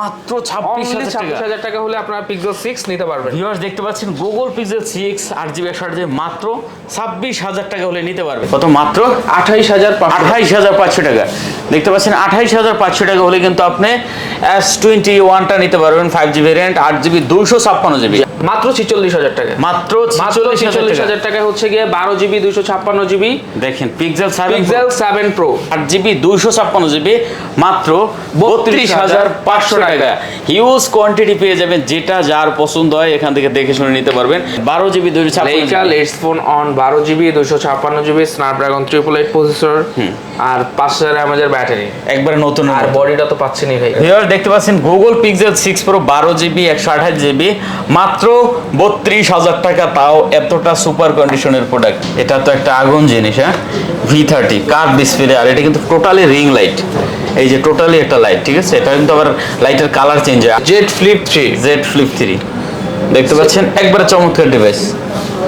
মাত্র ছাব্বিশ হাজার টাকা। হলে আপনারা পিক্সেল সিক্স নিতে পারবেন। ভিউয়ার্স দেখতে পাচ্ছেন গুগল পিক্সেল সিক্স আট জিবি একশো আট জিবি মাত্র ছাব্বিশ হাজার টাকা হলে নিতে পারবে কত মাত্র? আঠাইশ হাজার আঠাইশ হাজার পাঁচশো টাকা। দেখতে পাচ্ছেন আঠাইশ হাজার পাঁচশো টাকা হলে কিন্তু আপনি এস টোয়েন্টি ওয়ানটা নিতে পারবেন ফাইভ জিবি ভ্যারিয়েন্ট আট জিবি দুশো ছাপ্পান্ন জিবি মাত্র ছিচল্লিশ হাজার টাকা। মাত্র ছিচল্লিশ হাজার টাকা। হচ্ছে গিয়ে বারো জিবি দুশো ছাপ্পান্ন জিবি দেখেন পিক্সেল পিক্সেল সেভেন প্রো আট জিবি দুইশো ছাপ্পান্ন জিবি মাত্র বত্রিশ হাজার পাঁচশো টাকা। হিউজ কোয়ান্টিটি পেয়ে যাবেন যেটা যার পছন্দ হয় এখান থেকে দেখে শুনে নিতে পারবেন। বারো জিবি দুইশো ছাপ্পান্ন ফোন অন বারো জিবি দুশো ছাপ্পান্ন GB Snapdragon triple eight processor আর পাঁচ হাজার এমএজের ব্যাটারি একবারে নতুন আর বডিটা তো পাচ্ছেনি ভাই। ভিউয়ার দেখতে পাচ্ছেন গুগল পিক্সেল সিক্স প্রো বারো জিবি একশো আঠাশ জিবি। মাত্র বত্রিশ হাজার টাকা তাও এতটা সুপার কন্ডিশনের প্রোডাক্ট এটা তো একটা আগুন জিনিস হ্যাঁ? ভি থার্টি কার ডিসপ্লে আর এটা কিন্তু টোটালি রিং লাইট এই যে টোটালি একটা লাইট ঠিক আছে? এটা কিন্তু আবার লাইটের কালার চেঞ্জ হয়। Z Flip three Z Flip three দেখতে পাচ্ছেন? একবারে চমৎকার ডিভাইস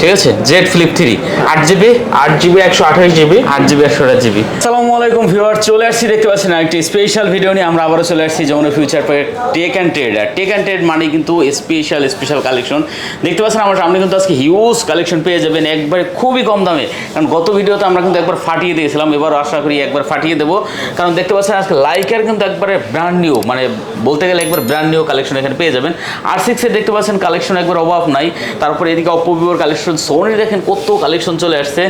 ঠিক আছে? জেড ফ্লিপ থ্রি আট জিবি আট জিবি একশো আঠাশ জিবি আট জিবি একশো আট জিবি আসসালামু আলাইকুম ভিউয়ার চলে আসছি, দেখতে পাচ্ছেন একটি স্পেশাল ভিডিও নিয়ে। আমরা আবারও চলে আসছি যমুনা ফিউচার পার্কে টেক অ্যান্ড ট্রেড আর টেক অ্যান্ড ট্রেড মানে কিন্তু স্পেশাল স্পেশাল কালেকশন দেখতে পাচ্ছেন, আমার সামনে কিন্তু আজকে হিউজ কালেকশন পেয়ে যাবেন, একবারে খুবই কম দামে। কারণ গত ভিডিওতে আমরা কিন্তু একবার ফাটিয়ে দিয়েছিলাম এবার আশা করি একবার ফাটিয়ে দেবো। কারণ দেখতে পাচ্ছেন, আজকে লাইকের কিন্তু একবারে ব্র্যান্ড নিউ মানে বলতে গেলে একবার ব্র্যান্ড নিউ কালেকশন এখানে পেয়ে যাবেন। আর সিক্সের দেখতে পাচ্ছেন কালেকশন একবার অভাব নাই। তারপরে এদিকে অপো ভিভোর কালেকশন সোনি দেখেন কত কালেকশন চলে আসছে।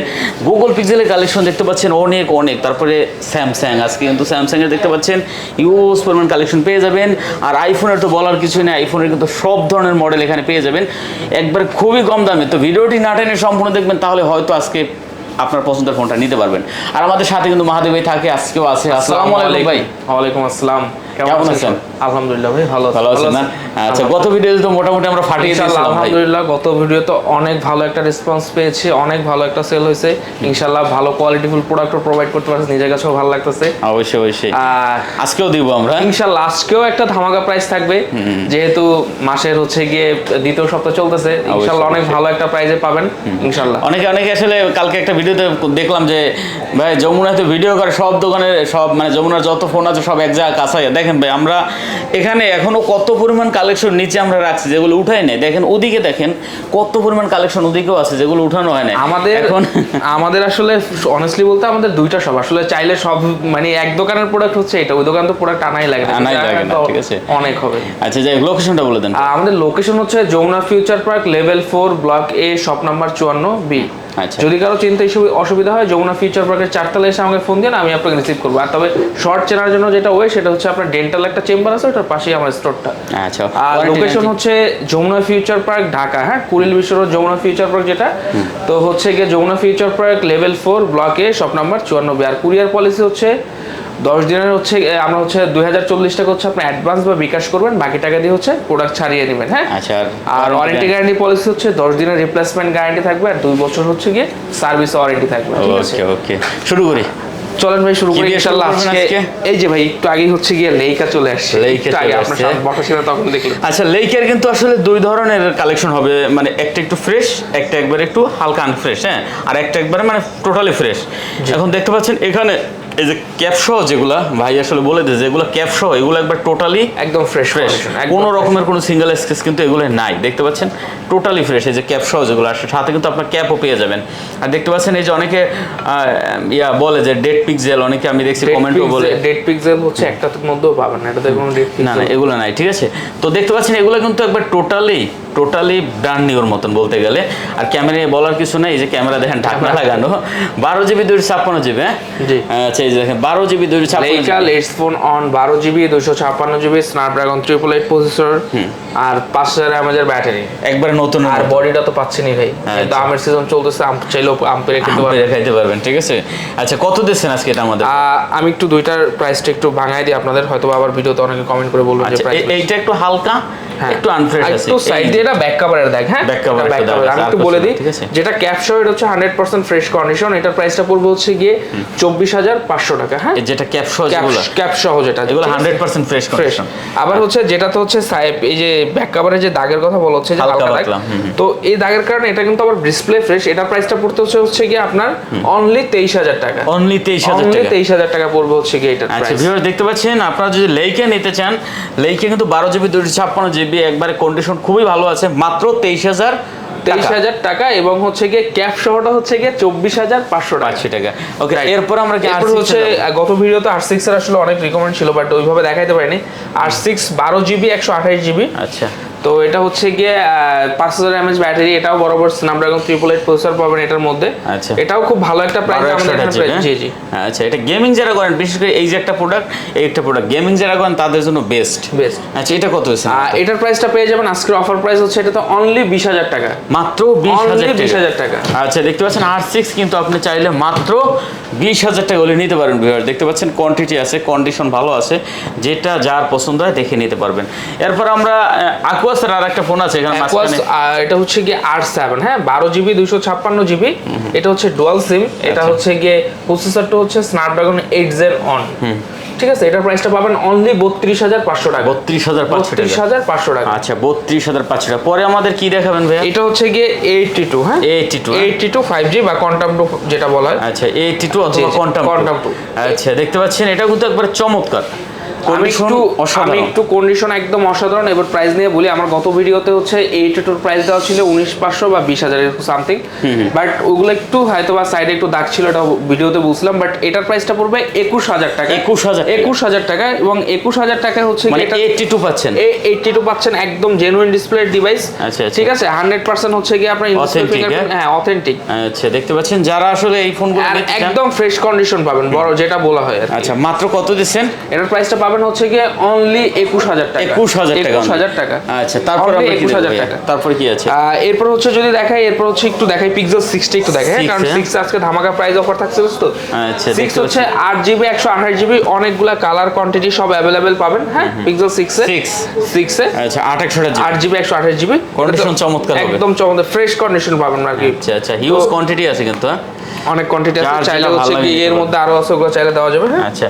গুগল পিক্সেলের কালেকশন দেখতে পাচ্ছেন অনেক অনেক। তারপরে স্যামসাং আজকে কিন্তু স্যামসাংয়ের দেখতে পাচ্ছেন। ইউজ পরিমাণ কালেকশন পেয়ে যাবেন। আর আইফোনের তো বলার কিছুই নেই। আইফোনের কিন্তু সব ধরনের মডেল এখানে পেয়ে যাবেন। একবার খুবই কম দামে। তো ভিডিওটি না টেনে সম্পূর্ণ দেখবেন তাহলে হয়তো আজকে আপনার পছন্দের ফোনটা নিতে পারবেন। আর আমাদের সাথে কিন্তু মাহাদেব ভাই থাকে আজকেও আছে। আসসালামু আলাইকুম। ভাই। ওয়ালাইকুম আসসালাম। কেমন আছেন? আলহামদুলিল্লাহ ভাই ভালো ভালো আছেন না? আচ্ছা গত ভিডিওতে তো মোটামুটি আমরা ফাটিয়ে দিয়েছিলাম আলহামদুলিল্লাহ গত ভিডিও তো অনেক ভালো একটা রেসপন্স পেয়েছি অনেক ভালো একটা সেল হয়েছে। ইনশাআল্লাহ ভালো কোয়ালিটিফুল প্রোডাক্টও প্রোভাইড করতে পারছি নিজের কাছেও ভালো লাগতেছে। অবশ্যই অবশ্যই। আজকেও দিব আমরা। ইনশাআল্লাহ আজকেও একটা ধামাকা প্রাইস থাকবে। যেহেতু মাসের হচ্ছে গিয়ে দ্বিতীয় সপ্তাহ চলতেছে ইনশাআল্লাহ অনেক ভালো একটা প্রাইজে পাবেন ইনশাআল্লাহ অনেকে অনেকে আসলে কালকে একটা ভিডিওতে দেখলাম যে ভাই যমুনাতে ভিডিও করে সব দোকানের সব মানে যমুনার যত ফোন আছে সব এক জায়গায় কাছাই দেখেন ভাই আমরা এখানে এখনও কত পরিমাণ কালেকশন নিচে আমরা রাখছি যেগুলো উঠাই নাই। দেখেন ওদিকে দেখেন কত পরিমাণ কালেকশন ওদিকেও আছে যেগুলো উঠানো হয় না আমাদের এখন আমাদের আসলে অনেস্টলি বলতে আমাদের দুইটা সব আসলে চাইলে সব মানে এক দোকানের প্রোডাক্ট হচ্ছে এটা ওই দোকান তো প্রোডাক্ট আনাই লাগে আনাই লাগে না, ঠিক আছে। অনেক হবে। আচ্ছা যাই লোকেশনটা বলে দেন। আমাদের লোকেশন হচ্ছে Jamuna Future Park level four block A shop number চুয়ান্ন বি। যদি কারও চিন্তা হিসেবে অসুবিধা হয় যমুনা ফিউচার পার্কের চারতলা এসে আমাকে ফোন দিন আমি আপনাকে রিসিভ করব। আর তবে শর্ট চেনার জন্য যেটা ওয়ে সেটা হচ্ছে আপনার ডেন্টাল একটা চেম্বার আছে ওটার পাশেই আমার স্টোরটা আচ্ছা আর লোকেশন হচ্ছে যমুনা ফিউচার পার্ক ঢাকা। হ্যাঁ কুড়িল বিশ্বর রোড যমুনা ফিউচার পার্ক যেটা। তো হচ্ছে গিয়ে Jamuna Future Park level four ব্লকে শপ নাম্বার চুয়ান্ন বি আর কুরিয়ার পলিসি হচ্ছে দশ দিনের হচ্ছে আমরা হচ্ছে দুই হাজার চল্লিশ টাকা হচ্ছে আপনি অ্যাডভান্স বা বিকাশ করবেন বাকি টাকা দিয়ে হচ্ছে প্রোডাক্ট ছাড়িয়ে নেবেন হ্যাঁ? আচ্ছা আর ওয়ারেন্টি গ্যারান্টি পলিসি হচ্ছে দশ দিনের রিপ্লেসমেন্ট গ্যারান্টি থাকবে আর দুই বছর হচ্ছে গিয়ে সার্ভিস ওয়ারেন্টি থাকবে ওকে ওকে শুরু করি। চলেন ভাই শুরু করি ইনশাআল্লাহ আজকে? এই যে ভাই একটু আগেই হচ্ছে গিয়ে লেইকা চলে আসছে। লেইকা আগে আপনার আসছে। বসা ছিল তখন দেখলেন আচ্ছা লেকের কিন্তু আসলে দুই ধরনের কালেকশন হবে মানে একটা একটু ফ্রেশ একটা একবার একটু হালকা আনফ্রেশ হ্যাঁ? আর একটা একবারে মানে টোটালি ফ্রেশ এখন দেখতে পাচ্ছেন এখানে এই যে ক্যাপসহ যেগুলা ভাই আসলে বলে দিয়েছে যেগুলো ক্যাপসহ এগুলো একবার টোটালি একদম ফ্রেশ ফ্রেশ কোনো রকমের কোনো সিঙ্গেল স্কেচ কিন্তু এগুলো নাই দেখতে পাচ্ছেন? টোটালি ফ্রেশ এই যে ক্যাপ সহ যেগুলো আসে সাথে কিন্তু আপনার ক্যাপও পেয়ে যাবেন। আর দেখতে পাচ্ছেন এই যে অনেকে আহ, ইয়া বলে যে ডেট পিক্সেল অনেকে আমি দেখছি কমেন্টও বলে। ডেট পিক্সেল হচ্ছে একটার মধ্যেও পাবেন না এটাতে কোনো ডেট না না এগুলো নাই ঠিক আছে? তো দেখতে পাচ্ছেন এগুলো কিন্তু একবার টোটালি টোটালি ব্র্যান্ড নিউর মতন বলতে গেলে। আর ক্যামেরায় বলার কিছু নেই এই যে ক্যামেরা দেখেন ঢাকনা লাগানো। বারো জিবি দুইশো ছাপ্পান্ন জিবি হ্যাঁ? আচ্ছা এই যে দেখেন বারো জিবি দুইশো ছাপ্পান্ন লেটস ফোন অন বারো জিবি দুশো ছাপ্পান্ন GB Snapdragon triple eight processor আর পাঁচ হাজার এমএজের ব্যাটারি একবার নতুন আর বডিটা তো পাচ্ছেনই ভাই। হ্যাঁ, কিন্তু আচ্ছা। আমের সিজন চলতেছে আম চাইলেও আম পেরে খেতে পারবেন। দেখাইতে পারবেন ঠিক আছে? আচ্ছা কত দিচ্ছেন আজকে এটা আমাদের? আমি একটু দুইটার প্রাইসটা একটু ভাঙাই দিই আপনাদের হয়তো আবার ভিডিওতে অনেকে কমেন্ট করে বলবেন যে আচ্ছা এইটা একটু হালকা একটু আনফ্রেশ আছে। একটু সাইড দিয়ে এটা ব্যাক কভারের দেখ হ্যাঁ? এটা cover। দেওয়া আমি একটু বলে দিই? যেটা এটা হচ্ছে হান্ড্রেড পার্সেন্ট ফ্রেশ কন্ডিশন এটার প্রাইসটা পড়বে হচ্ছে গিয়ে চব্বিশ হাজার পাঁচশো টাকা হ্যাঁ? যেটা যেগুলো যেটা এগুলো ফ্রেশ কন্ডিশন আবার হচ্ছে যেটা তো হচ্ছে সাইপ এই যে ব্যাক কভারের যে দাগের কথা বলা হচ্ছে যে হালকা দাগ। তো এই দাগের কারণে এটা কিন্তু আবার ডিসপ্লে ফ্রেশ এটার প্রাইসটা পড়তে হচ্ছে হচ্ছে গিয়ে আপনার অনলি তেইশ হাজার টাকা। অনলি তেইশ হাজার অনলি টাকা। তেইশ হাজার টাকা পড়বে হচ্ছে গিয়ে এটার আচ্ছা ভিউয়ার দেখতে পাচ্ছেন আপনারা যদি লেইকে নিতে চান লেইকে কিন্তু বারো জিবি দুশো ছাপ্পান্ন জিবি একবারে কন্ডিশন খুবই ভালো আছে মাত্র তেইশ হাজার তেইশ হাজার টাকা এবং হচ্ছে গিয়ে ক্যাপ সহটা হচ্ছে গিয়ে চব্বিশ হাজার পাঁচশো পাঁচশো টাকা। ওকে এরপর আমরা এরপর হচ্ছে গত ভিডিওতে আর সিক্স এর আসলে অনেক রিকমেন্ড ছিল বাট ওইভাবে দেখাইতে পারিনি। আর সিক্স বারো জিবি একশো আঠাশ জিবি আচ্ছা। তো এটা হচ্ছে গিয়ে পাঁচ হাজার এমএচ ব্যাটারি এটাও বরাবর স্ন্যাপড্রাগন ট্রিপল এইট প্রসেসর পাবেন এটার মধ্যে। আচ্ছা। এটাও খুব ভালো একটা প্রাইস আমাদের এখানে জি জি আচ্ছা এটা গেমিং যারা করেন বিশেষ করে এই যে একটা প্রোডাক্ট এই একটা প্রোডাক্ট গেমিং যারা করেন তাদের জন্য বেস্ট বেস্ট আচ্ছা এটা কত হয়েছে? এটার প্রাইসটা পেয়ে যাবেন আজকের অফার প্রাইস হচ্ছে এটা তো অনলি বিশ হাজার টাকা। মাত্র বিশ হাজার টাকা। আচ্ছা দেখতে পাচ্ছেন আর সিক্স কিন্তু আপনি চাইলে মাত্র বিশ হাজার টাকা হলে নিতে পারেন ভিউয়ার দেখতে পাচ্ছেন কোয়ান্টিটি আছে কন্ডিশন ভালো আছে যেটা যার পছন্দ হয় দেখে নিতে পারবেন। এরপর আমরা আকুয়াসের আর একটা ফোন আছে এখানে এটা হচ্ছে গিয়ে আর সেভেন হ্যাঁ? বারো জিবি দুশো ছাপ্পান্ন জিবি এটা হচ্ছে ডুয়াল সিম এটা আচ্ছা। হচ্ছে গিয়ে প্রসেসরটা হচ্ছে স্ন্যাপড্রাগন এইট জেড অন ঠিক আছে এটার প্রাইসটা পাবেন অনলি বত্রিশ হাজার পাঁচশো টাকা। বত্রিশ হাজার পাঁচশো বত্রিশ টাকা হাজার পাঁচশো টাকা। আচ্ছা বত্রিশ হাজার পাঁচশো টাকা। পরে আমাদের কি দেখাবেন ভাই এটা হচ্ছে গিয়ে এইটটি টু হ্যাঁ? 82, two eighty two five G বা কোয়ান্টাম টু যেটা বলা হয়। আচ্ছা এইটি টু অথবা জি, কোয়ান্টাম টু আচ্ছা দেখতে পাচ্ছেন এটা কিন্তু একবার চমৎকার। আমি একটু আমি একটু কন্ডিশন একদম অসাধারণ এবার প্রাইস নিয়ে বলি। আমার গত ভিডিওতে হচ্ছে এইট টুর প্রাইস দেওয়া ছিল উনিশ পাঁচশো বা বিশ হাজার সামথিং বাট ওগুলো একটু হয়তো বা সাইডে একটু দাগ ছিল এটা ভিডিওতে বাট এটার প্রাইসটা পড়বে একুশ হাজার টাকা। 21,000 টাকা। একুশ হাজার টাকা এবং একুশ হাজার টাকা হচ্ছে মানে টু পাচ্ছেন। এইটটি টু পাচ্ছেন একদম জেনুইন ডিসপ্লে ডিভাইস। ঠিক আছে? হান্ড্রেড পার্সেন্ট হচ্ছে কি আপনার হ্যাঁ? অথেন্টিক আচ্ছা দেখতে পাচ্ছেন যারা আসলে এই ফোনগুলো একদম ফ্রেশ কন্ডিশন পাবেন বড় যেটা বলা হয়। আচ্ছা মাত্র কত দিচ্ছেন? এটার প্রাইসটা পাবেন হচ্ছে গিয়ে অনলি একুশ হাজার টাকা একুশ হাজার টাকা একুশ হাজার টাকা আচ্ছা তারপর কি 21,000 টাকা। তারপর কি আছে এরপর হচ্ছে যদি দেখাই এরপর হচ্ছে একটু দেখাই পিক্সেল সিক্সটা একটু দেখাই হ্যাঁ? কারণ হ্যাঁ? সিক্স আজকে ধামাকা প্রাইস অফার থাকছে বুঝতো আচ্ছা, সিক্স হচ্ছে আট জিবি একশো আঠাশ জিবি অনেকগুলা কালার কোয়ান্টিটি সব অ্যাভেলেবেল পাবেন হ্যাঁ পিক্সেল সিক্সে Six। সিক্সে আচ্ছা আট একশো আট জিবি একশো আঠাশ জিবি Condition চমৎকার হবে। একদম চমৎকার ফ্রেশ কন্ডিশন পাবেন আর কি আচ্ছা আচ্ছা হিউজ কোয়ান্টিটি আছে কিন্তু হ্যাঁ? অনেক কোয়ান্টিটি আছে চাইলে হচ্ছে কি এর মধ্যে আরও আছে ওগুলো চাইলে দেওয়া যাবে হ্যাঁ? আচ্ছা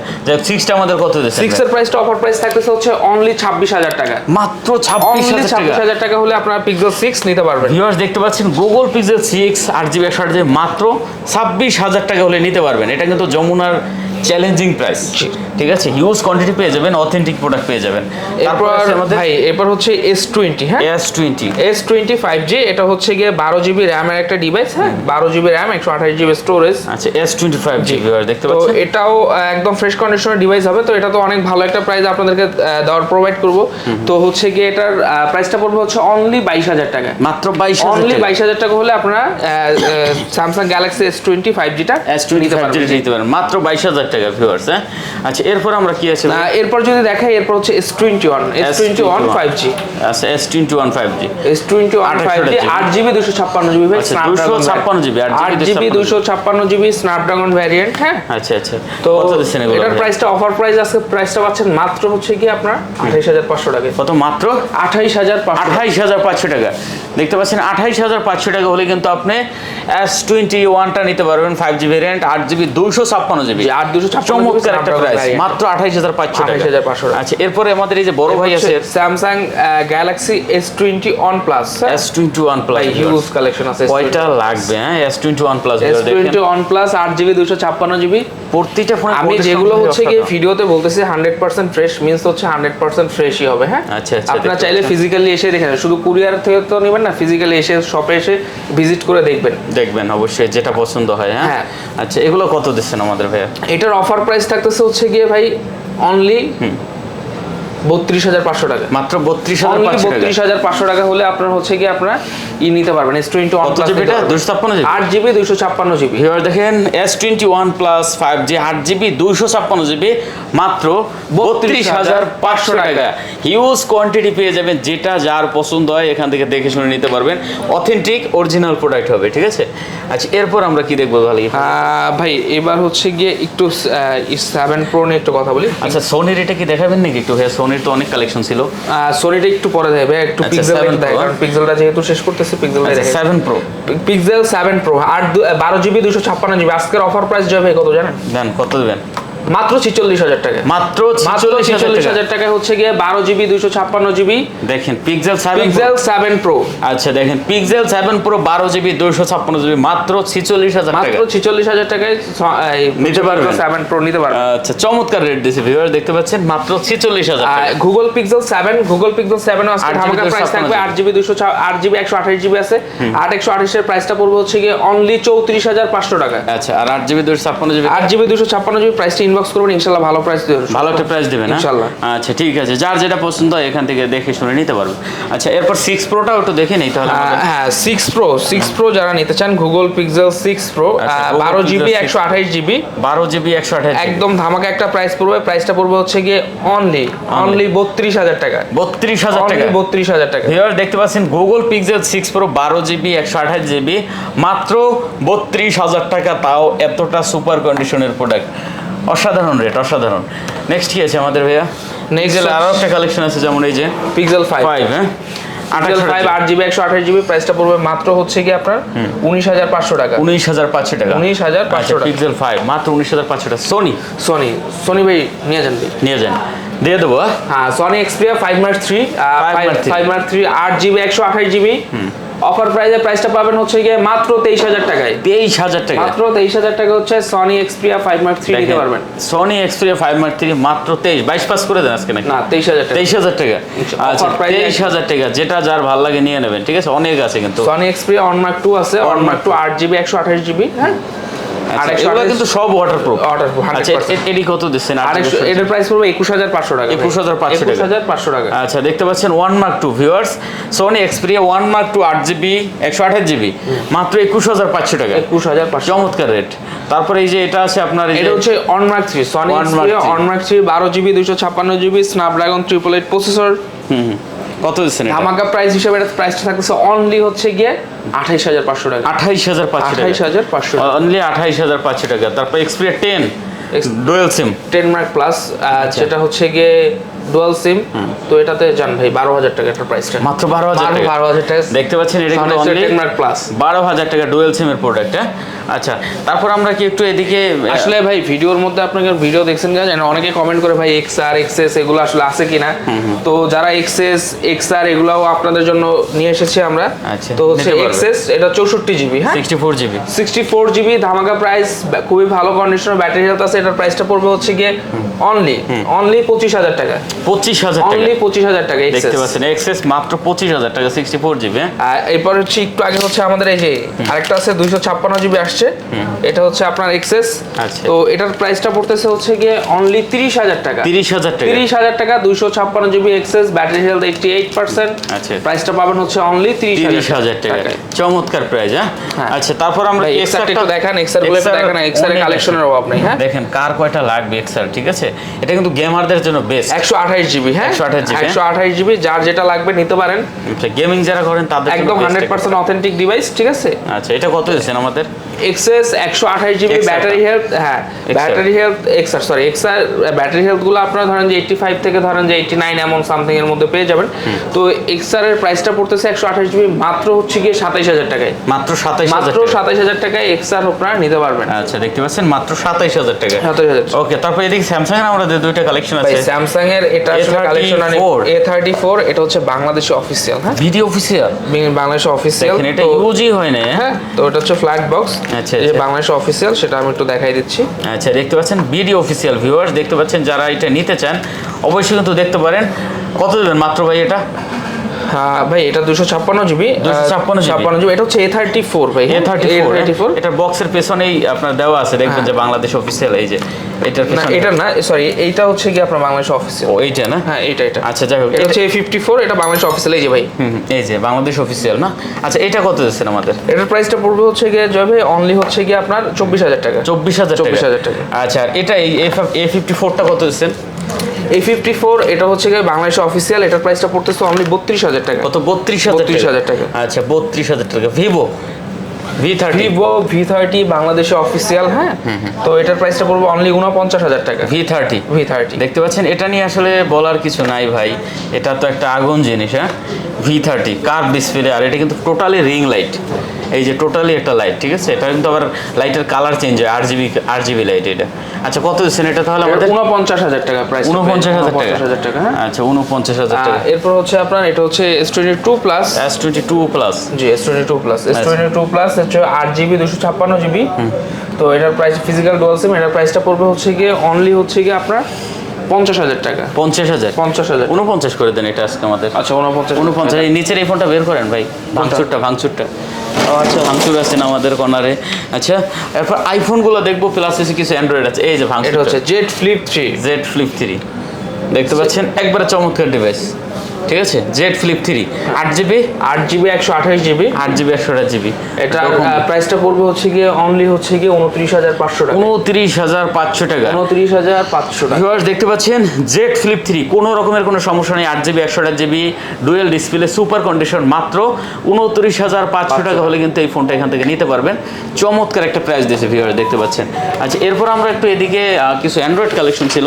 আমাদের কত এর প্রাইসটা অফার প্রাইস থাকতেছে হচ্ছে অনলি ছাব্বিশ হাজার টাকা। মাত্র ছাব্বিশ অনলি হাজার ছাব্বিশ টাকা। হাজার টাকা হলে আপনারা পিক্সেল সিক্স নিতে পারবেন। ভিউয়ার্স দেখতে পাচ্ছেন গুগল পিক্সেল সিক্স আট জিবি একশো আট জিবি মাত্র ছাব্বিশ হাজার টাকা হলে নিতে পারবেন। এটা কিন্তু যমুনার চ্যালেঞ্জিং প্রাইস ঠিক আছে হিউজ কোয়ান্টিটি পেয়ে যাবেন অথেন্টিক প্রোডাক্ট পেয়ে যাবেন। তারপর এরপর ভাই এরপর হচ্ছে এস টোয়েন্টি হ্যাঁ? S twenty S twenty five G এটা হচ্ছে গিয়ে বারো জিবি র্যামের একটা ডিভাইস হ্যাঁ? বারো জিবি র্যাম একশো আঠাশ জিবি স্টোরেজ আচ্ছা S twenty five G. Viewer দেখতে তো এটাও একদম ফ্রেশ কন্ডিশনের ডিভাইস হবে তো এটা তো অনেক ভালো একটা প্রাইস আপনাদেরকে দেওয়ার প্রোভাইড করব। তো হচ্ছে গিয়ে এটার প্রাইসটা পড়বে হচ্ছে অনলি বাইশ হাজার টাকা। মাত্র বাইশ অনলি বাইশ হাজার টাকা হলে আপনারা Samsung Galaxy S twenty five জিটা S twenty নিতে ফাইভ পারবেন। নিতে পারেন মাত্র বাইশ হাজার টাকা ভিউয়ার্স হ্যাঁ? আচ্ছা এরপর আমরা কি আছে? এরপর যদি দেখাই এরপর হচ্ছে S twenty one S twenty one five G আচ্ছা S twenty one five G S twenty one five G আট জিবি দুশো ছাপ্পান্ন জিবি ভাই 256 GB, আট জিবি দুশো ছাপ্পান্ন জিবি স্ন্যাপড্রাগন ভ্যারিয়েন্ট হ্যাঁ? আচ্ছা আচ্ছা তো এটার? প্রাইসটা অফার প্রাইস আজকে প্রাইসটা পাচ্ছেন মাত্র হচ্ছে কি আপনার আঠাইশ হাজার পাঁচশো টাকা। কত মাত্র? আঠাইশ হাজার আঠাইশ হাজার পাঁচশো টাকা। দেখতে পাচ্ছেন আঠাইশ হাজার পাঁচশো টাকা হলে কিন্তু আপনি এস টোয়েন্টি ওয়ানটা নিতে পারবেন ফাইভ জিবি র্যান্ট আট জিবি দুইশো ছাপ্পান্ন জিবি জি, 8,256 চমৎকার একটা প্রাইস মাত্র আঠাইশ হাজার পাঁচশো টাকা। 28,500 টাকা। আচ্ছা এরপরে আমাদের এই যে বড় ভাই আছে Samsung Galaxy S twenty one plus S twenty one plus huge collection আছে কয়টা লাগবে হ্যাঁ? S twenty one plus S twenty one plus আট জিবি দুশো ছাপ্পান্ন জিবি প্রতিটা ফোন আমি যেগুলো হচ্ছে গিয়ে ভিডিওতে বলতেছি হান্ড্রেড পার্সেন্ট ফ্রেশ মিনস হচ্ছে হান্ড্রেড পার্সেন্ট ফ্রেশই হবে হ্যাঁ? আচ্ছা, আচ্ছা, আপনারা চাইলে ফিজিক্যালি এসে দেখে শুধু কুরিয়ার থেকে তো নেবেন না ফিজিক্যালি এসে শপে এসে ভিজিট করে দেখবেন। দেখবেন অবশ্যই যেটা পছন্দ হয় হ্যাঁ? হ্যাঁ। আচ্ছা এগুলো কত দিচ্ছেন আমাদের ভাইয়া? এটার অফার প্রাইস থাকতেছে হচ্ছে গিয়ে ভাই অনলি বত্রিশ হাজার পাঁচশো টাকা। মাত্র বত্রিশ হাজার বত্রিশ হাজার পাঁচশো টাকা হলে আপনার হচ্ছে কি আপনার ই নিতে পারবেন এস টোয়েন্টি ওয়ান জিবি দুশো ছাপ্পান্ন জিবি আট জিবি দুইশো ছাপ্পান্ন জিবি ভিউয়ার দেখেন S twenty one plus five G আট জিবি দুইশো ছাপ্পান্ন জিবি মাত্র বত্রিশ হাজার পাঁচশো টাকা। হিউজ কোয়ান্টিটি পেয়ে যাবেন যেটা যার পছন্দ হয় এখান থেকে দেখে শুনে নিতে পারবেন। অথেন্টিক অরিজিনাল প্রোডাক্ট হবে ঠিক আছে? আচ্ছা এরপর আমরা কি দেখব ভালো ভাই এবার হচ্ছে গিয়ে একটু সেভেন প্রো নিয়ে একটু কথা বলি। আচ্ছা সোনির এটা কি দেখাবেন নাকি একটু? হ্যাঁ সোনি সোনির তো অনেক কালেকশন ছিল। সোনিটা একটু পরে দেবে একটু আচ্ছা, পিক্সেল 7 কারণ পিক্সেলটা যেহেতু শেষ করতেছে পিক্সেলটা দেখে seven pro Pixel seven pro আর দু- বারো জিবি দুশো ছাপ্পান্ন জিবি আজকের অফার প্রাইস যাবে কত জানেন? দেন কত দেবেন? মাত্র ছিচল্লিশ হাজার টাকা। মাত্র ছিচল্লিশ হাজার টাকায় হচ্ছে গিয়ে বারো জিবি দুশো ছাপ্পান্ন জিবি। দেখেন পিক্সেল পিক্সেল সেভেন প্রো আচ্ছা দেখেন পিক্সেল সেভেন প্রো বারো জিবি দুইশো ছাপ্পান্ন জিবি মাত্র ছিচল্লিশ হাজার মাত্র ছিচল্লিশ হাজার টাকায় নিতে পারবেন। সেভেন প্রো নিতে পারবেন। আচ্ছা চমৎকার রেট দিয়েছে ভিউয়ার দেখতে পাচ্ছেন মাত্র ছিচল্লিশ হাজার Google Pixel seven Google Pixel seven আজকে ধামাকা প্রাইস থাকবে আট জিবি দুশো আট জিবি একশো আঠাশ জিবি আছে। আট একশো আঠাশের প্রাইসটা পড়বে হচ্ছে গিয়ে অনলি চৌত্রিশ হাজার পাঁচশো টাকা আচ্ছা আর আট জিবি দুইশো ছাপ্পান্ন জিবি আট জিবি দুশো ছাপ্পান্ন জিবি প্রাইসটা ইনবক্স করবেন ইনশাল্লাহ ভালো প্রাইস দেবেন। ভালো একটা প্রাইস দেবেন হ্যাঁ? ইনশাল্লাহ। আচ্ছা ঠিক আছে। যার যেটা পছন্দ হয় এখান থেকে দেখে শুনে নিতে পারবে। আচ্ছা এরপর সিক্স প্রোটাও একটু দেখে নেই তাহলে হ্যাঁ সিক্স প্রো সিক্স প্রো যারা নিতে চান Google Pixel six pro Google বারো Pixel জিবি 6 একশো আঠাশ জিবি বারো জিবি একশো আঠাশ একদম ধামাকা একটা প্রাইস পড়বে। প্রাইসটা পড়বে হচ্ছে গিয়ে অনলি অনলি বত্রিশ হাজার টাকা। বত্রিশ হাজার টাকা। বত্রিশ হাজার টাকা। ভিউয়ার দেখতে পাচ্ছেন গুগল পিক্সেল সিক্স প্রো বারো জিবি একশো আঠাশ জিবি মাত্র বত্রিশ হাজার টাকা তাও এতটা সুপার কন্ডিশনের প্রোডাক্ট অসাধারণ রেট অসাধারণ। নেক্সট কি আছে আমাদের ভাইয়া? নেক্সট আরও একটা কালেকশন আছে যেমন এই যে পিক্সেল ফাইভ ফাইভ হ্যাঁ? পিক্সেল ফাইভ আট জিবি একশো আঠাশ জিবি প্রাইসটা পড়বে মাত্র হচ্ছে কি আপনার উনিশ হাজার পাঁচশো টাকা। উনিশ হাজার পাঁচশো টাকা। 19,500 টাকা। পিক্সেল ফাইভ মাত্র উনিশ হাজার পাঁচশো টাকা। সোনি সনি সনি ভাই নিয়ে যান নিয়ে যান। দিয়ে দেবো হ্যাঁ? Sony Xperia five Mark three 5 Mark 3 five Mark three আট জিবি একশো আঠাশ জিবি অফার প্রাইসে প্রাইসটা পাবেন হচ্ছে গিয়ে মাত্র তেইশ হাজার টাকায়। তেইশ হাজার টাকা। মাত্র তেইশ হাজার টাকা হচ্ছে Sony Xperia five Mark three নিতে পারবেন। Sony Xperia five Mark three মাত্র তেইশ বাইশ পাস করে দেন আজকে নাকি? না তেইশ হাজার টাকা। তেইশ হাজার টাকা। আচ্ছা তেইশ হাজার টাকা যেটা যার ভালো লাগে নিয়ে নেবেন ঠিক আছে? অনেক আছে কিন্তু। Sony Xperia one Mark two আছে অন মার্ক টু আট জিবি একশো আঠাশ জিবি হ্যাঁ? এগুলো আঠাশ- কিন্তু সব ওয়াটারপ্রুফ Waterproof, 100% আচ্ছা এ- এডি কত দিচ্ছেন? এটার প্রাইস পড়বে একুশ হাজার পাঁচশো টাকা। 21,500 টাকা। একুশ হাজার পাঁচশো টাকা। আচ্ছা দেখতে পাচ্ছেন one Mark two viewers Sony Xperia one Mark two আট জিবি একশো আঠাশ জিবি মাত্র একুশ হাজার পাঁচশো টাকা। একুশ হাজার পাঁচশো। চমৎকার রেট তারপরে এই যে এটা আছে আপনার এটা হচ্ছে one Mark three Sony On Mark 3 one Mark three বারো জিবি দুশো ছাপ্পান্ন GB Snapdragon triple eight processor হুম, হুম। কত দিচ্ছেন ধামাকা প্রাইস হিসেবে এটা প্রাইসটা থাকতেছে অনলি হচ্ছে গিয়ে আঠাইশ হাজার পাঁচশো টাকা। আঠাইশ হাজার পাঁচশো আঠাইশ হাজার পাঁচশো অনলি আঠাইশ হাজার পাঁচশো টাকা। তারপর Xperia ten dual SIM ten Mark plus সেটা হচ্ছে গিয়ে ডুয়াল সিম তো এটাতে জান ভাই বারো হাজার টাকা এটার প্রাইসটা মাত্র বারো হাজার বারো হাজার টাকা। দেখতে পাচ্ছেন এটা কিন্তু অনলি টেন মার্ক প্লাস বারো হাজার টাকা ডুয়েল সিমের প্রোডাক্ট আচ্ছা তারপর আমরা কি একটু এদিকে আসলে ভাই ভিডিওর মধ্যে আপনাকে ভিডিও দেখছেন কিনা জানেন অনেকে কমেন্ট করে ভাই এক্স আর এক্সএস এগুলো আসলে আছে কিনা? তো যারা এক্সএস এক্স আর এগুলাও আপনাদের জন্য নিয়ে এসেছি আমরা। আচ্ছা, তো হচ্ছে নিতে পারবে। এক্সএস এটা চৌষট্টি জিবি হ্যাঁ? Sixty four GB. Sixty four GB ধামাকা প্রাইস খুবই ভালো কন্ডিশনের ব্যাটারি হেলথ আছে এটার প্রাইসটা পড়বে হচ্ছে গিয়ে অনলি অনলি পঁচিশ হাজার টাকা। পঁচিশ হাজার টাকা। অনলি পঁচিশ হাজার টাকা দেখতে পাচ্ছেন এক্সেস মাত্র পঁচিশ হাজার টাকা সিক্সটি ফোর জিবি এরপর হচ্ছে একটু আগে হচ্ছে আমাদের এই যে আরেকটা আছে দুইশো ছাপ্পান্ন জিবি আসছে। এটা হচ্ছে আপনার এক্সেস আচ্ছা। তো এটার প্রাইসটা পড়তেছে হচ্ছে গিয়ে অনলি তিরিশ হাজার টাকা। তিরিশ হাজার টাকা। তিরিশ হাজার টাকা দুইশো ছাপ্পান্ন GB XS battery health eighty eight percent আচ্ছা। প্রাইসটা পাবেন হচ্ছে অনলি তিরিশ তিরিশ হাজার টাকা। চমৎকার প্রাইস হ্যাঁ? হ্যাঁ। আচ্ছা তারপর আমরা এক্সার একটু দেখান এক্সারগুলো দেখান এক্সার কালেকশনের অভাব নেই হ্যাঁ? দেখেন কার কয়টা লাগবে এক্সার ঠিক আছে? এটা কিন্তু গেমারদের জন্য বেস্ট একশো আঠাশ জিবি হ্যাঁ? 128 GB, একশো আঠাশ জিবি যার যেটা লাগবে নিতে পারেন। গেমিং যারা করেন তাদের একদম হান্ড্রেড পার্সেন্ট অথেন্টিক ডিভাইস ঠিক আছে? আচ্ছা এটা কত দিচ্ছেন আমাদের? এক্সএস একশো আঠাশ জিবি ব্যাটারি হেলথ হ্যাঁ। Battery health XR sorry XR battery হেলথগুলো আপনারা ধরেন যে এইটটি ফাইভ থেকে ধরেন যে এইটটি নাইন এমন সামথিং এর মধ্যে পেয়ে যাবেন। তো এক্সআর এর প্রাইসটা পড়তেছে একশো আঠাশ জিবি মাত্র হচ্ছে গিয়ে সাতাইশ হাজার টাকায়। মাত্র সাতাইশ মাত্র সাতাইশ হাজার টাকায় এক্সআর আপনারা নিতে পারবেন। আচ্ছা দেখতে পাচ্ছেন মাত্র সাতাইশ হাজার টাকা সাতাইশ হাজার ওকে তারপর এদিকে স্যামসাং এর আমাদের দুইটা কালেকশন আছে। স্যামসাং এর এটা আসলে A34 collection A thirty four এটা হচ্ছে বাংলাদেশি অফিসিয়াল হ্যাঁ? ভিডিও অফিসিয়াল বাংলাদেশ অফিসিয়াল এটা ইউজি হয় না হ্যাঁ? হ্যাঁ তো এটা হচ্ছে ফ্ল্যাট বক্স আচ্ছা, এই যে আচ্ছা। বাংলাদেশ অফিসিয়াল সেটা আমি একটু দেখাই দিচ্ছি। আচ্ছা দেখতে পাচ্ছেন বিডি অফিসিয়াল ভিউয়ার্স দেখতে পাচ্ছেন যারা এটা নিতে চান অবশ্যই কিন্তু দেখতে পারেন। কত দেবেন মাত্র ভাই এটা? ভাই এটা দুশো ছাপ্পান্ন জিবি 256 ছাপ্পান্ন জিবি। এটা হচ্ছে এ থার্টি ফোর ভাই এ থার্টি ফোর এটা বক্সের পেছনেই আপনার দেওয়া আছে। দেখবেন যে বাংলাদেশ অফিসিয়াল এই যে হ্যাঁ। না এটা না সরি এইটা হচ্ছে কি আপনার বাংলাদেশ অফিসিয়াল ও এইটা না? হ্যাঁ এটা এটা আচ্ছা যাই হোক এটা হচ্ছে ফিফটি ফোর এটা বাংলাদেশ অফিসিয়াল এই যে ভাই। এই যে বাংলাদেশ অফিসিয়াল না? আচ্ছা এটা কত দিচ্ছেন আমাদের? এটার প্রাইসটা পড়বে হচ্ছে গিয়ে জয় ভাই অনলি হচ্ছে গিয়ে আপনার চব্বিশ হাজার টাকা। চব্বিশ হাজার 24,000 টাকা। আচ্ছা এটা এই এ ফিফটি ফোরটা কত দিচ্ছেন? এই ফিফটি ফোর এটা হচ্ছে গিয়ে বাংলাদেশ অফিসিয়াল এটার প্রাইসটা পড়তেছে অনলি বত্রিশ হাজার টাকা। কত? বত্রিশ হাজার 32,000 টাকা। আচ্ছা বত্রিশ হাজার টাকা। Vivo V thirty Vivo V thirty বাংলাদেশে অফিসিয়াল হ্যাঁ? তো এটার প্রাইসটা পড়বে অনলি উনপঞ্চাশ হাজার টাকা। ভি থার্টি ভি থার্টি দেখতে পাচ্ছেন এটা নিয়ে আসলে বলার কিছু নাই ভাই। এটা তো একটা আগুন জিনিস হ্যাঁ? ভি থার্টি কার ডিসপ্লে আর এটা কিন্তু টোটালি রিং লাইট এই যে টোটালি একটা লাইট ঠিক আছে? এটা কিন্তু আবার লাইটের কালার চেঞ্জ হয় R GB R GB light এটা। আচ্ছা কত দিচ্ছেন এটা তাহলে আমাদের? উনপঞ্চাশ হাজার টাকা প্রাইস উনপঞ্চাশ হাজার টাকা। হ্যাঁ? আচ্ছা উনপঞ্চাশ হাজার টাকা। এরপর হচ্ছে আপনার এটা হচ্ছে S twenty two plus S twenty two plus G S twenty two plus S twenty two plus হচ্ছে আট জিবি দুশো ছাপ্পান্ন জিবি তো এটার প্রাইস ফিজিক্যাল ডুয়াল সিম এটার প্রাইসটা পড়বে হচ্ছে গিয়ে অনলি হচ্ছে গিয়ে আপনার পঞ্চাশ হাজার টাকা। পঞ্চাশ হাজার? পঞ্চাশ হাজার। উনপঞ্চাশ করে দেন এটা আজকে আমাদের। আচ্ছা উনপঞ্চাশ উনপঞ্চাশ এই নিচের এই ফোনটা বের করেন ভাই। ভাঙচুরটা ভাঙচুরটা। আচ্ছা ভাঙচুর আছে না আমাদের কর্নারে। আচ্ছা এরপর আইফোনগুলো দেখব প্লাস এসে কিছু অ্যান্ড্রয়েড আছে। এই যে ভাঙচুর হচ্ছে Z Flip three Z Flip three দেখতে পাচ্ছেন? একবারে চমৎকার ডিভাইস ঠিক আছে? জেড ফ্লিপ থ্রি আট জিবি আট জিবি একশো আঠাশ জিবি আট জিবি একশো আট জিবি এটা প্রাইসটা পড়বে হচ্ছে গিয়ে অনলি হচ্ছে গিয়ে উনত্রিশ হাজার পাঁচশো টাকা। উনত্রিশ হাজার পাঁচশো টাকা। উনত্রিশ হাজার পাঁচশো টাকা। ভিউয়ার্স দেখতে পাচ্ছেন জেড ফ্লিপ থ্রি কোনো রকমের কোনো সমস্যা নেই আট জিবি একশো আট GB dual display super condition মাত্র উনত্রিশ হাজার পাঁচশো টাকা হলে কিন্তু এই ফোনটা এখান থেকে নিতে পারবেন। চমৎকার একটা প্রাইস দিয়েছে ভিউয়ার্স দেখতে পাচ্ছেন। আচ্ছা এরপর আমরা একটু এদিকে কিছু অ্যান্ড্রয়েড কালেকশন ছিল।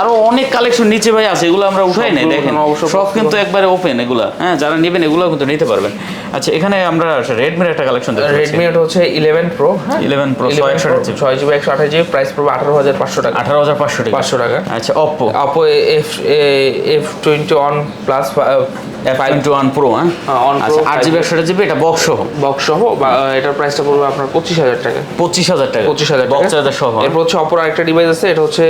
আরও অনেক কালেকশন নিচে ভাই আছে এগুলো আমরা উঠাই নাই দেখেন। অবশ্য সব কিন্তু একবারে ওপেন এগুলা। হ্যাঁ যারা নেবেন এগুলো কিন্তু নিতে পারবেন। আচ্ছা এখানে আমরা রেডমির একটা কালেকশন দেখতে রেডমি এটা হচ্ছে ইলেভেন প্রো হ্যাঁ? 11 প্রো 11 128 Pro, জিবি। 128 জিবি একশো আঠাশ জিবি প্রাইস পড়বে আঠারো হাজার পাঁচশো টাকা। আঠারো হাজার পাঁচশো টাকা। পাঁচশো টাকা। আচ্ছা Oppo Oppo plus F twenty one pro হ্যাঁ? হ্যাঁ, আচ্ছা আট জিবি একশো জিবি এটা বক্স সহ? বক্স সহ বা এটার প্রাইসটা পড়বে আপনার পঁচিশ হাজার টাকা। পঁচিশ হাজার টাকা। পঁচিশ হাজার বক্স চার্জার সহ এরপর হচ্ছে অপর আরেকটা ডিভাইস আছে এটা হচ্ছে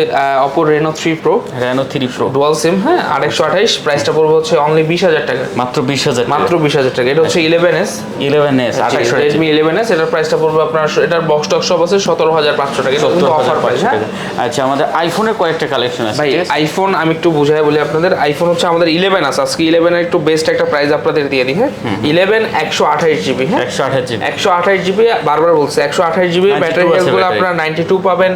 Oppo Reno three pro Reno three pro dual SIM হ্যাঁ আরেকশো আঠাইশ। প্রাইসটা পড়বে হচ্ছে অনলি বিশ হাজার টাকা। মাত্র বিশ হাজার মাত্র বিশ হাজার টাকা। এটা হচ্ছে eleven S eleven S Redmi eleven S এটার প্রাইসটা পড়বে আপনার এটার বক্স টক সব আছে সতেরো হাজার পাঁচশো টাকা। এটা কিন্তু অফার হ্যাঁ? আচ্ছা আমাদের আইফোনের কয়েকটা কালেকশন আছে ভাই আইফোন আমি একটু বুঝাই বলি আপনাদের আইফোন হচ্ছে আমাদের ইলেভেন আছে আজকে ইলেভেনের একটু বেস্ট একটা প্রাইস আপনাদের দিয়ে দিই হ্যাঁ? ইলেভেন একশো আঠাশ জিবি হ্যাঁ? একশো আঠাশ জিবি একশো আঠাশ জিবি বারবার বলছে একশো আঠাশ জিবি ব্যাটারি হেলথগুলো। আপনার নাইনটি টু পাবেন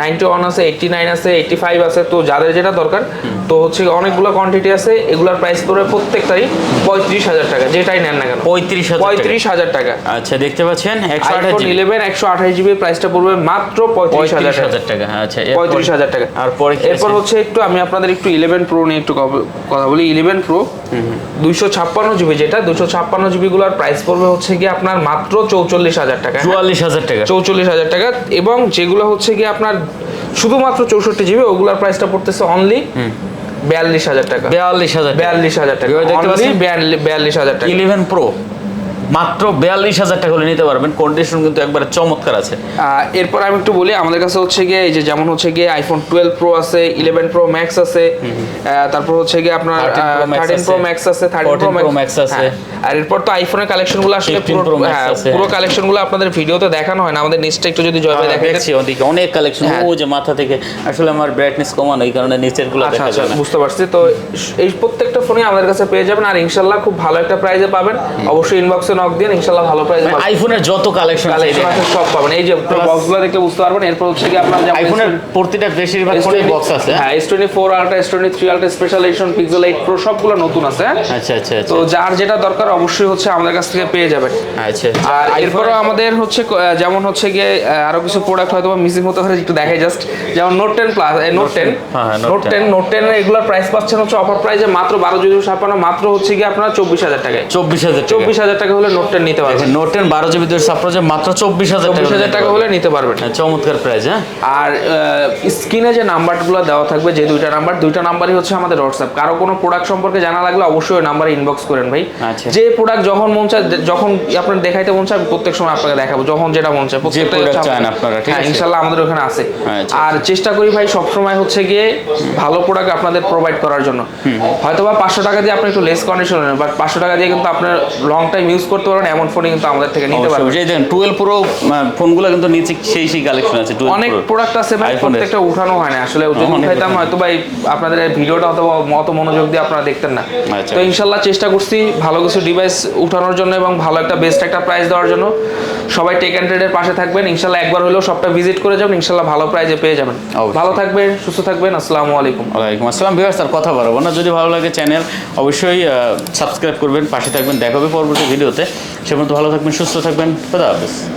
নাইনটি ওয়ান আছে এইটটি নাইন আছে এইটটি ফাইভ আছে তো যাদের যেটা দরকার তো হচ্ছে অনেকগুলো কোয়ান্টিটি আছে এগুলোর প্রাইস পড়বে প্রত্যেকটাই পঁয়ত্রিশ হাজার টাকা যেটাই নেন না কেন। পঁয়ত্রিশ পঁয়ত্রিশ হাজার টাকা। আচ্ছা দেখতে পাচ্ছেন একশো আঠাশ ইলেভেন একশো আঠাশ জিবি প্রাইসটা পড়বে মাত্র পঁয়ত্রিশ হাজার টাকা। আচ্ছা পঁয়ত্রিশ হাজার টাকা। আর পরে এরপর হচ্ছে একটু আমি আপনাদের একটু ইলেভেন প্রো নিয়ে একটু কথা বলি। ইলেভেন প্রো দুইশো ছাপ্পান্ন জিবি যেটা দুশো ছাপ্পান্ন জিবিগুলোর প্রাইস পড়বে হচ্ছে কি আপনার মাত্র চৌচল্লিশ হাজার টাকা? চুয়াল্লিশ হাজার টাকা। চৌচল্লিশ হাজার টাকা। এবং যেগুলো হচ্ছে কি আপনার শুধুমাত্র চৌষট্টি জিবি ওগুলোর প্রাইসটা পড়তেছে অনলি বিয়াল্লিশ হাজার টাকা। বিয়াল্লিশ হাজার বিয়াল্লিশ হাজার টাকা। বিয়াল্লিশ হাজার টাকা। ইলেভেন প্রো মাত্র বিয়াল্লিশ হাজার টাকা হলে নিতে পারবেন। কন্ডিশন কিন্তু একবারে চমৎকার আছে। এরপর আমি একটু বলি আমাদের কাছে হচ্ছে গিয়ে এই যে যেমন হচ্ছে গিয়ে আইফোন টুয়েলভ প্রো আছে ইলেভেন প্রো ম্যাক্স আছে তারপর হচ্ছে গিয়ে আপনার 13 Pro Max thirteen pro max আছে থার্টিন প্রো Max আছে। আর এরপর তো আইফোনের কালেকশনগুলো আসলে পুরো Max হ্যাঁ। পুরো কালেকশনগুলো আপনাদের ভিডিওতে দেখানো হয় না। আমাদের নিচটা একটু যদি জয় ভাই দেখেন ওদিকে অনেক কালেকশন হ্যাঁ। ও যে মাথা থেকে আসলে আমার ব্রাইটনেস কমানো এই কারণে নিচেরগুলো আচ্ছা দেখা আচ্ছা যায় না। বুঝতে পারছি। তো এই প্রত্যেকটা ফোনে আমাদের কাছে পেয়ে যাবেন আর ইনশাল্লাহ খুব ভালো একটা প্রাইজে পাবেন। অবশ্যই ইনবক্সে নক দিন ইনশাল্লাহ ভালো প্রাইজে পাবেন। আইফোনের যত কালেকশন আছে সব পাবেন। এই যে বক্সগুলো দেখলে বুঝতে পারবেন এরপর হচ্ছে কি আপনার আইফোনের প্রতিটা বেশিরভাগ ফোনে বক্স আছে হ্যাঁ? Ultra S twenty three ultra special edition Pixel eight pro সবগুলো নতুন আছে হ্যাঁ? আচ্ছা আচ্ছা তো আচ্ছা যার যেটা দরকার অবশ্যই হচ্ছে আমাদের কাছ থেকে পেয়ে যাবেন। আচ্ছা। আর এরপরও আমাদের হচ্ছে যেমন হচ্ছে গিয়ে আরও কিছু প্রোডাক্ট হয়তো মিসিং হতে পারে একটু দেখাই জাস্ট যেমন Note ten plus Note ten হ্যাঁ, হ্যাঁ, Note Note ten Note ten এগুলোর প্রাইস পাচ্ছেন হচ্ছে অফার প্রাইসে মাত্র বারো জিবি ছাপ্পান্ন মাত্র হচ্ছে গিয়ে আপনার চব্বিশ হাজার টাকায়। চব্বিশ হাজার চব্বিশ হাজার টাকা হলে নোট টেন নিতে পারবেন। নোট টেন বারো জিবি দুশো ছাপ্পান্ন মাত্র চব্বিশ হাজার চব্বিশ হাজার টাকা হলে নিতে পারবেন। হ্যাঁ, চমৎকার প্রাইস হ্যাঁ। আর স্ক্রিনে যে নাম্বারগুলো দেওয়া থাকবে যে দুইটা নাম্বার দুইটা নাম্বারই হচ্ছে আমাদের হোয়াটসঅ্যাপ কারও কোনো প্রোডাক্ট সম্পর্কে জানা লাগলে অবশ্যই নাম্বারে ইনবক্স করেন ভাই। আচ্ছা। যে প্রোডাক্ট যখন মন চায় যখন আপনার দেখাইতে মন চায় প্রত্যেক সময় আপনাকে দেখাবো যখন যেটা মন চায় হ্যাঁ? ইনশাল্লাহ আমাদের ওখানে আছে। আচ্ছা। আর চেষ্টা করি ভাই সবসময় হচ্ছে গিয়ে ভালো প্রোডাক্ট আপনাদের প্রোভাইড করার জন্য। হয়তো বা পাঁচশো টাকা দিয়ে আপনি একটু লেস কন্ডিশন বাট পাঁচশো টাকা দিয়ে কিন্তু আপনার লং টাইম ইউজ করতে পারবেন এমন ফোনই কিন্তু আমাদের থেকে নিতে পারবেন অবশ্যই দেখেন টুয়েলভ প্রো ফোনগুলো কিন্তু নিচে সেই সেই কালেকশন আছে 12 অনেক প্রোডাক্ট আছে ভাই প্রত্যেকটা উঠানো হয় না আসলে যদি উঠাইতাম হয়তো ভাই আপনাদের এই ভিডিওটা হয়তো অত মনোযোগ দিয়ে আপনারা দেখতেন না। আচ্ছা। তো ইনশাল্লাহ চেষ্টা করছি ভালো কিছু ডিভাইস উঠানোর জন্য এবং ভালো একটা বেস্ট একটা প্রাইস দেওয়ার জন্য। সবাই টেক অ্যান্ড ট্রেডের পাশে থাকবেন ইনশাল্লাহ একবার হলেও সবটা ভিজিট করে যাবেন ইনশাল্লাহ ভালো প্রাইজে পেয়ে যাবেন। ভালো থাকবেন সুস্থ থাকবেন আসসালামু আলাইকুম। ওয়ালাইকুম আসসালাম। ভিউয়ার্স আর কথা বলব না। যদি ভালো লাগে চ্যানেল অবশ্যই সাবস্ক্রাইব করবেন পাশে থাকবেন। দেখা হবে পরবর্তী ভিডিওতে সে পর্যন্ত ভালো থাকবেন সুস্থ থাকবেন। খোদা হাফেজ।